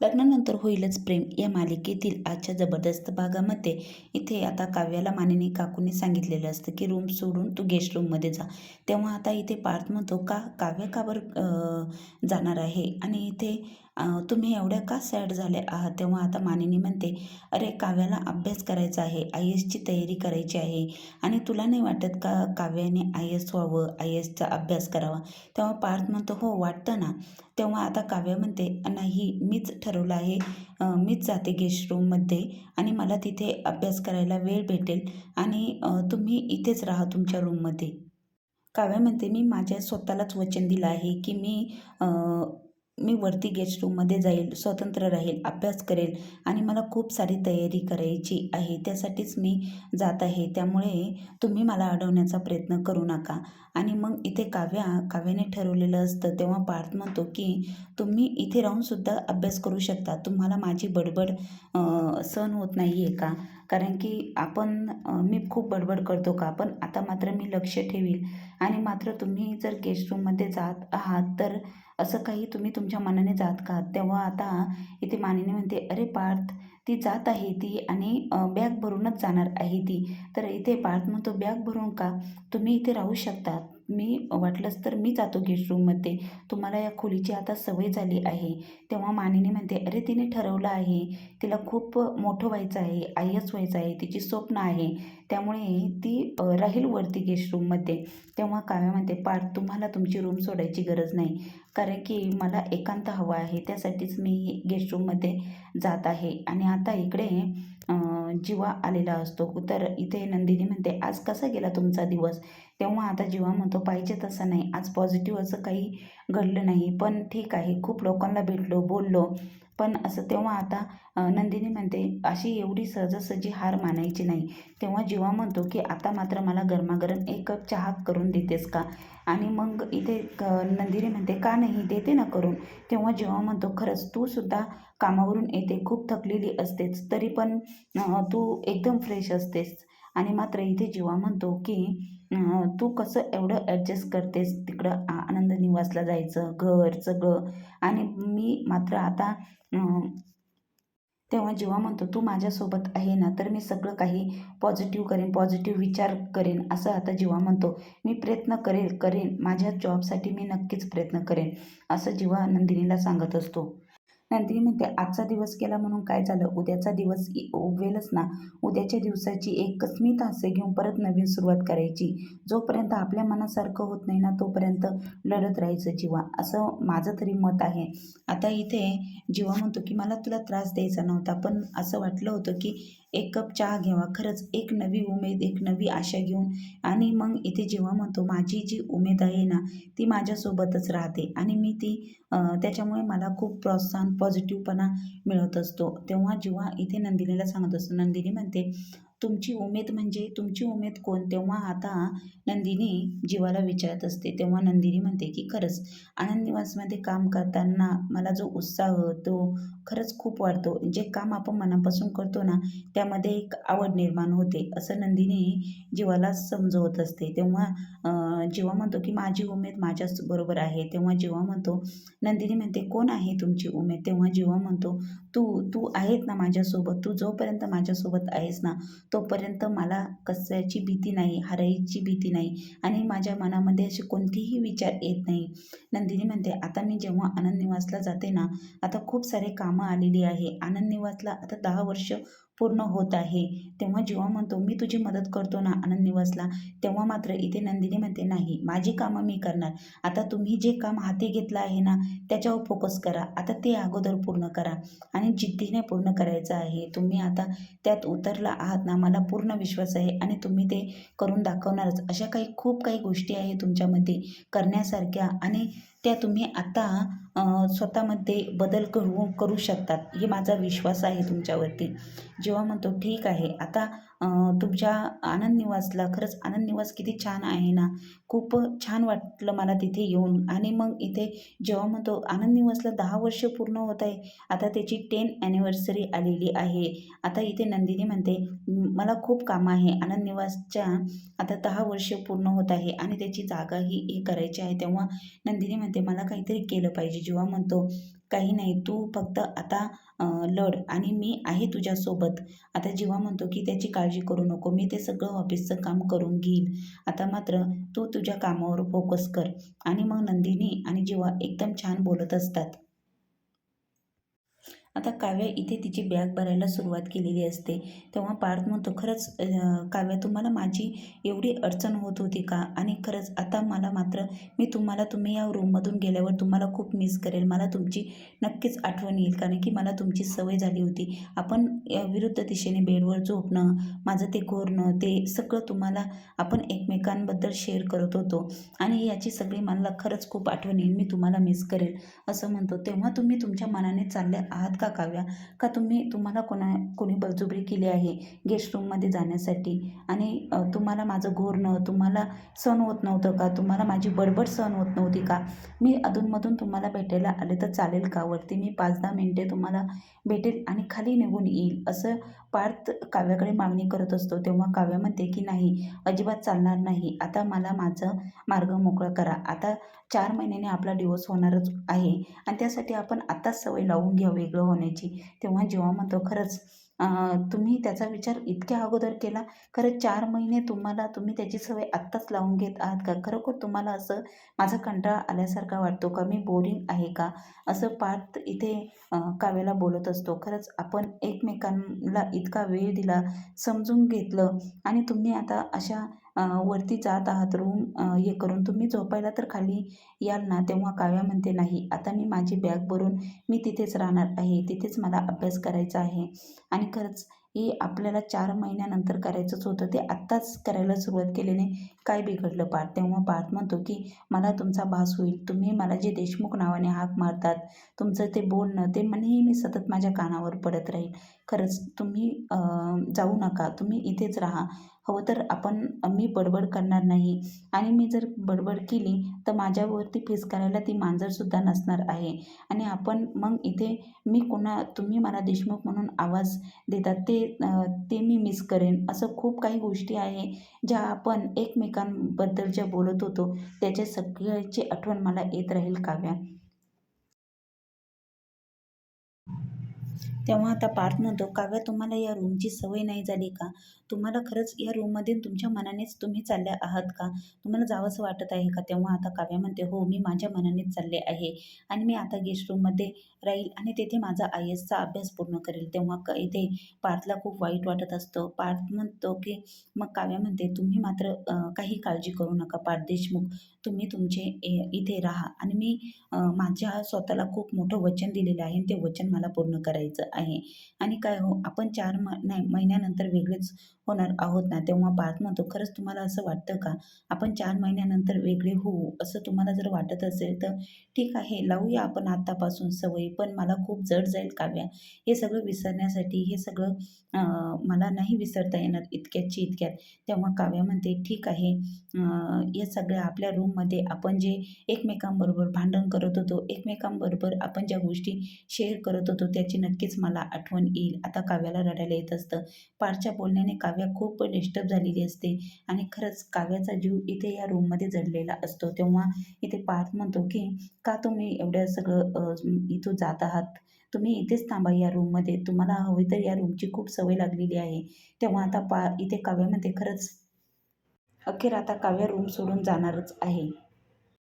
लग्नानंतर होईलच प्रेम या मालिकेतील आजच्या जबरदस्त भागामध्ये. इथे आता काव्याला मानिनी काकूने सांगितलेलं असतं की रूम सोडून तू गेस्ट रूममध्ये जा. तेव्हा आता इथे पार्थ म्हणतो का काव्य का बरं जाणार आहे? आणि इथे तुम्ही एवढ्या का सॅड झाले आहात? तेव्हा आता मानिनी म्हणते अरे काव्याला अभ्यास करायचा आहे आय एसची तयारी करायची आहे आणि तुला नाही वाटत का काव्याने आय एस व्हावं आय एसचा अभ्यास करावा? तेव्हा पार्थ म्हणतो हो वाटतं ना. तेव्हा आता काव्य म्हणते नाही मीच ठरवलं आहे मीच जाते गेस्ट रूममध्ये आणि मला तिथे अभ्यास करायला वेळ भेटेल आणि तुम्ही इथेच राहा तुमच्या रूममध्ये काव्या म्हणते मी माझ्या स्वतःलाच वचन दिलं आहे की मी मी वरती गेस्ट रूममध्ये जाईल स्वतंत्र राहील अभ्यास करेल आणि मला खूप सारी तयारी करायची आहे. त्यासाठीच मी जात आहे. त्यामुळे तुम्ही मला अडवण्याचा प्रयत्न करू नका. आणि मग इथे काव्या काव्याने ठरवलेलं असतं. तेव्हा पार्थ म्हणतो की तुम्ही इथे राहूनसुद्धा अभ्यास करू शकता. तुम्हाला माझी बडबड सहन होत नाही आहे का? कारण की आपण मी खूप बडबड करतो का? पण आता मात्र मी लक्ष ठेवील आणि मात्र तुम्ही जर गेस्ट रूममध्ये जात आहात तर असं काही तुम्ही तुमच्या मनाने जात का? तेव्हा आता इथे मानिनी म्हणते अरे पार्थ ती जात आहे ती आणि बॅग भरूनच जाणार आहे ती. तर इथे पार्थ म्हणतो बॅग भरून का? तुम्ही इथे राहू शकता. मी वाटलंच तर मी जातो गेस्ट रूममध्ये तुम्हाला या खोलीची आता सवय झाली आहे. तेव्हा मानिनी म्हणते अरे तिने ठरवलं आहे. तिला खूप मोठं व्हायचं आहे आय एस व्हायचं आहे तिची स्वप्न आहे. त्यामुळे ती राहील वरती गेस्ट रूममध्ये तेव्हा काव्या म्हणते पार्थ तुम्हाला तुमची रूम सोडायची गरज नाही. कारण की मला एकांत हवा आहे. त्यासाठीच मी गेस्ट रूममध्ये जात आहे. आणि आता इकडे जीवा आलेला असतो. तर इथे नंदिनी म्हणते आज कसा गेला तुमचा दिवस? तेव्हा आता जीवा म्हणतो पाहिजे तसं नाही. आज पॉझिटिव्ह असं काही घडलं नाही. पण ठीक आहे खूप लोकांना भेटलो बोललो. पण असं तेव्हा आता नंदिनी म्हणते अशी एवढी सहजासहजी हार मानायची नाही. तेव्हा जीवा म्हणतो की आता मात्र मला गरमागरम एक कप चहा करून देतेस का? आणि मग इथे क नंदिनी म्हणते का नाही देते ना करून. तेव्हा जेव्हा म्हणतो खरंच तू सुद्धा कामावरून येते खूप थकलेली असतेच तरी पण तू एकदम फ्रेश असतेस. आणि मात्र इथे जीवा म्हणतो की तू कसं एवढं ॲडजस्ट करतेस? तिकडं आनंद निवासला जायचं घर सगळं. आणि मी मात्र आता तेव्हा जेव्हा म्हणतो तू माझ्यासोबत आहे ना तर मी सगळं काही पॉझिटिव्ह करेन पॉझिटिव्ह विचार करेन असं आता जेव्हा म्हणतो मी प्रयत्न करेल करेन. माझ्या जॉबसाठी मी नक्कीच प्रयत्न करेन असं जेव्हा नंदिनीला सांगत असतो. नंदिनी म्हणते आजचा दिवस गेला म्हणून काय झालं? उद्याचा दिवस उगवेलच ना. उद्याच्या दिवसाची एक स्मित हास्य घेऊन परत नवीन सुरुवात करायची. जोपर्यंत आपल्या मनासारखं होत नाही ना तोपर्यंत लढत राहायचं जीवा. असं माझं तरी मत आहे. आता इथे जीवा म्हणतो की मला तुला त्रास द्यायचा नव्हता पण असं वाटलं होतं की एक कप चहा घ्यावा खरंच एक नवी उमेद एक नवी आशा घेऊन आणि मग इथे जेव्हा म्हणतो माझी जी उमेद आहे ना ती माझ्यासोबतच राहते. आणि मी ती त्याच्यामुळे मला खूप प्रोत्साहन पॉझिटिव्हपणा मिळत असतो. तेव्हा जेव्हा इथे नंदिनीला सांगत असतो नंदिनी म्हणते तुमची उमेद म्हणजे तुमची उमेद कोण? तेव्हा आता नंदिनी जीवाला विचारत असते. तेव्हा नंदिनी म्हणते की खरंच आनंद निवासमध्ये काम करताना मला जो उत्साह तो खरंच खूप वाढतो. जे काम आपण मनापासून करतो ना त्यामध्ये एक आवड निर्माण होते. असं नंदिनी जीवाला समजवत असते. तेव्हा जीवा म्हणतो की माझी उमेद माझ्याच बरोबर आहे. तेव्हा जीवा म्हणतो नंदिनी म्हणते कोण आहे तुमची उमेद? तेव्हा जीवा म्हणतो तू तू आहेत ना माझ्यासोबत. तू जोपर्यंत माझ्यासोबत आहेस ना तोपर्यंत मला कशाची भीती नाही हरायची भीती नाही आणि माझ्या मनामध्ये असे कोणतेही विचार येत नाही. नंदिनी म्हणते आता मी जेव्हा आनंद निवासला जाते ना आता खूप सारे काम आलेली आहे. आनंद निवासला आता दहा वर्ष पूर्ण होत आहे. तेव्हा जेव्हा म्हणतो मी तुझी मदत करतो ना आनंद निवासला तेव्हा मात्र इथे नंदिनी म्हणते नाही माझी कामं मी करणार. आता तुम्ही जे काम हाती घेतलं आहे ना त्याच्यावर फोकस करा. आता ते अगोदर पूर्ण करा आणि जिद्दीने पूर्ण करायचं आहे. तुम्ही आता त्यात उतरला आहात ना मला पूर्ण विश्वास आहे आणि तुम्ही ते करून दाखवणारच. अशा काही खूप काही गोष्टी आहे तुमच्यामध्ये करण्यासारख्या आणि त्या तुम्ही आता स्वतःमध्ये बदल करू करू शकतात. हे माझा विश्वास आहे तुमच्यावरती. जेव्हा म्हणतो ठीक आहे आता तुमच्या आनंद निवासला. खरंच आनंद निवास किती छान आहे ना. खूप छान वाटलं मला तिथे येऊन. आणि मग इथे जेव्हा म्हणतो आनंद निवासला दहा वर्ष पूर्ण होत आहे. आता त्याची टेन ॲनिव्हर्सरी आलेली आहे. आता इथे नंदिनी म्हणते मला खूप काम आहे. आनंद निवासच्या आता दहा वर्ष पूर्ण होत आहे. आणि त्याची जागा ही हे करायची आहे. तेव्हा नंदिनी म्हणते मला काहीतरी केलं पाहिजे. जेव्हा म्हणतो काही नाही. तू फक्त आता लढ आणि मी आहे तुझ्यासोबत. आता जीवा म्हणतो की त्याची काळजी करू नको मी ते सगळं ऑफिसचं काम करून घेईन. आता मात्र तू तुझ्या कामावर फोकस कर. आणि मग नंदिनी आणि जीवा एकदम छान बोलत असतात. आता काव्या इथे तिची बॅग भरायला सुरुवात केलेली असते. तेव्हा पार्थ म्हणतो खरंच काव्या तुम्हाला माझी एवढी अडचण होत होती का? आणि खरंच आता मला मात्र मी तुम्हाला तुम्ही या रूममधून गेल्यावर तुम्हाला खूप मिस करेल. मला तुमची नक्कीच आठवण येईल कारण की मला तुमची सवय झाली होती. आपण विरुद्ध दिशेने बेडवर झोपणं माझं ते कोरणं ते सगळं तुम्हाला आपण एकमेकांबद्दल शेअर करत होतो. आणि याची सगळी मला खरंच खूप आठवण येईल. मी तुम्हाला मिस करेल. असं म्हणतो. तेव्हा तुम्ही तुमच्या मनाने चालले आहात का काव्या का तुम्ही तुम्हाला कोणा कोणी बळजुबरी केली आहे गेस्ट रूममध्ये जाण्यासाठी? आणि तुम्हाला माझं घोरणं तुम्हाला सहन होत नव्हतं का? तुम्हाला माझी बडबड सहन होत नव्हती का? मी अधूनमधून तुम्हाला भेटायला आले तर चालेल का? वरती मी पाच दहा मिनटे तुम्हाला भेटेल आणि खाली निघून येईल असं पार्थ काव्याकडे मागणी करत असतो तेव्हा काव्य म्हणते की नाही अजिबात चालणार नाही. आता मला माझं मार्ग मोकळा करा. आता चार महिन्याने आपला डिवोर्स होणारच आहे आणि त्यासाठी आपण आत्ताच सवय लावून घ्या वेगळं होण्याची. तेव्हा जेव्हा म्हणतो खरंच तुम्ही त्याचा विचार इतक्या अगोदर केला. खरं चार महिने तुम्हाला तुम्ही त्याची सवय आत्ताच लावून घेत आहात का? खरोखर तुम्हाला असं माझा कंटाळा आल्यासारखा वाटतो का? मी बोरिंग आहे का? असं पार्थ इथे काव्याला बोलत असतो. खरंच आपण एकमेकांना इतका वेळ दिला समजून घेतलं आणि तुम्ही आता अशा वरती जात आहात. रूम हे करून तुम्ही झोपायला तर खाली याल ना तेव्हा काव्या म्हणते नाही आता मी माझी बॅग भरून मी तिथेच राहणार आहे. तिथेच मला अभ्यास करायचा आहे. आणि खरंच हे आपल्याला चार महिन्यानंतर करायचंच होतं. ते आत्ताच करायला सुरुवात केल्याने काय बिघडलं पार्थ तेव्हा पार्थ म्हणतो की मला तुमचा भास होईल. तुम्ही मला जे देशमुख नावाने हाक मारतात तुमचं ते बोलणं ते नेहमी सतत माझ्या कानावर पडत राहील. खरंच तुम्ही जाऊ नका. तुम्ही इथेच राहा. हवं तर आपण मी बडबड करणार नाही. आणि मी जर बडबड केली तर माझ्यावरती फेस करायला ती मांजरसुद्धा नसणार आहे. आणि आपण मग इथे मी कोणा तुम्ही मला देशमुख म्हणून आवाज देतात ते ते मी मिस करेन. असं खूप काही गोष्टी आहे ज्या आपण एकमेकांबद्दल ज्या बोलत होतो त्याच्या सगळ्याची आठवण मला येत राहील काव्या. तेव्हा आता पार्थ म्हणतो काव्या तुम्हाला या रूमची सवय नाही झाली का? तुम्हाला खरंच या रूममध्ये तुमच्या मनानेच तुम्ही चालल्या आहात का? तुम्हाला जावंसं वाटत आहे का? तेव्हा आता काव्या म्हणते हो मी माझ्या मनानेच चालले आहे आणि मी आता गेस्ट रूममध्ये राहील आणि तेथे माझा आय एसचा अभ्यास पूर्ण करेल. तेव्हा क इथे पार्थला खूप वाईट वाटत असतं. पार्थ म्हणतो की मग काव्या म्हणते तुम्ही मात्र काही काळजी करू नका पार्थ देशमुख. तुम्ही तुमचे इथे राहा आणि मी माझ्या स्वतःला खूप मोठं वचन दिलेलं आहे आणि ते वचन मला पूर्ण करायचं आहे. आणि काय हो आपण चार म नाही महिन्यानंतर वेगळेच होणार आहोत ना? तेव्हा पार्थ म्हणतो खरंच तुम्हाला असं वाटतं का? आपण चार महिन्यानंतर वेगळे होऊ असं तुम्हाला जर वाटत असेल तर ठीक आहे लावूया आपण आत्तापासून सवयी पण मला खूप जड जाईल काव्या. हे सगळं विसरण्यासाठी हे सगळं मला नाही विसरता येणार इतक्याची इतक्यात. तेव्हा काव्या म्हणते ठीक आहे या सगळ्या आपल्या रूममध्ये आपण जे एकमेकांबरोबर भांडण करत होतो एकमेकांबरोबर आपण ज्या गोष्टी शेअर करत होतो त्याची नक्कीच मला आठवण येईल. आता काव्याला रडायला येत असतं. पारच्या बोलण्याने काव्या खूप डिस्टर्ब झालेली असते आणि खरंच काव्याचा जीव इथे या रूममध्ये जडलेला असतो. तेव्हा इथे पार्थ म्हणतो की का तुम्ही एवढ्या सगळं इथून जात आहात? तुम्ही इथेच थांबा या रूममध्ये तुम्हाला हवी तर या रूमची खूप सवय लागलेली आहे. तेव्हा आता पा इथे काव्यामध्ये खरंच अखेर आता काव्या रूम सोडून जाणारच आहे.